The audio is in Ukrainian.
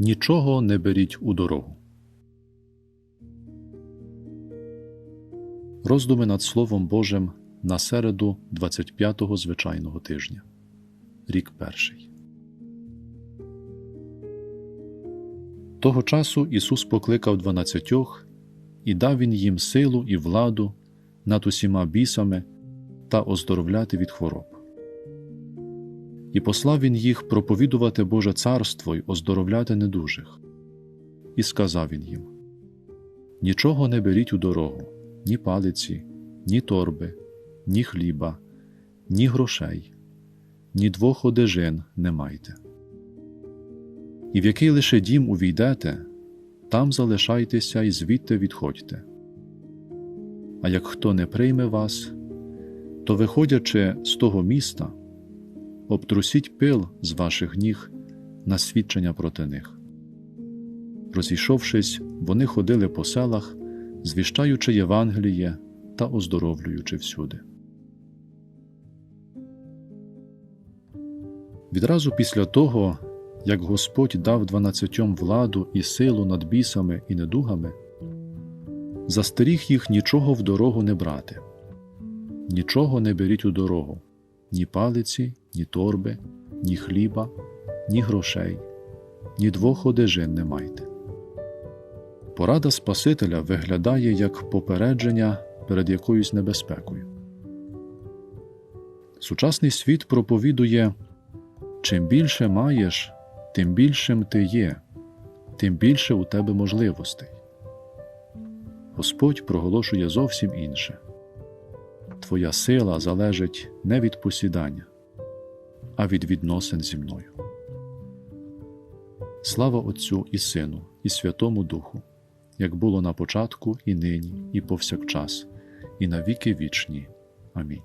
Нічого не беріть у дорогу. Роздуми над Словом Божим на середу 25-го звичайного тижня. Рік перший. Того часу Ісус покликав дванадцятьох і дав він їм силу і владу над усіма бісами та оздоровляти від хвороб. І послав він їх проповідувати Боже царство й оздоровляти недужих. І сказав він їм: Нічого не беріть у дорогу, ні палиці, ні торби, ні хліба, ні грошей, ні двох одежин не майте. І в який лише дім увійдете, там залишайтеся і звідти відходьте. А як хто не прийме вас, то, виходячи з того міста, обтрусіть пил з ваших ніг на свідчення проти них. Розійшовшись, вони ходили по селах, звіщаючи Євангеліє та оздоровлюючи всюди. Відразу після того, як Господь дав дванадцятьом владу і силу над бісами і недугами, застеріг їх нічого в дорогу не брати, нічого не беріть у дорогу, ні палиці, ні торби, ні хліба, ні грошей, ні двох одежин не майте. Порада Спасителя виглядає як попередження перед якоюсь небезпекою. Сучасний світ проповідує чим більше маєш, тим більшим ти є, тим більше у тебе можливостей. Господь проголошує зовсім інше Твоя сила залежить не від посідання, а від відносин зі мною. Слава Отцю і Сину, і Святому Духу, як було на початку, і нині, і повсякчас, і на віки вічні. Амінь.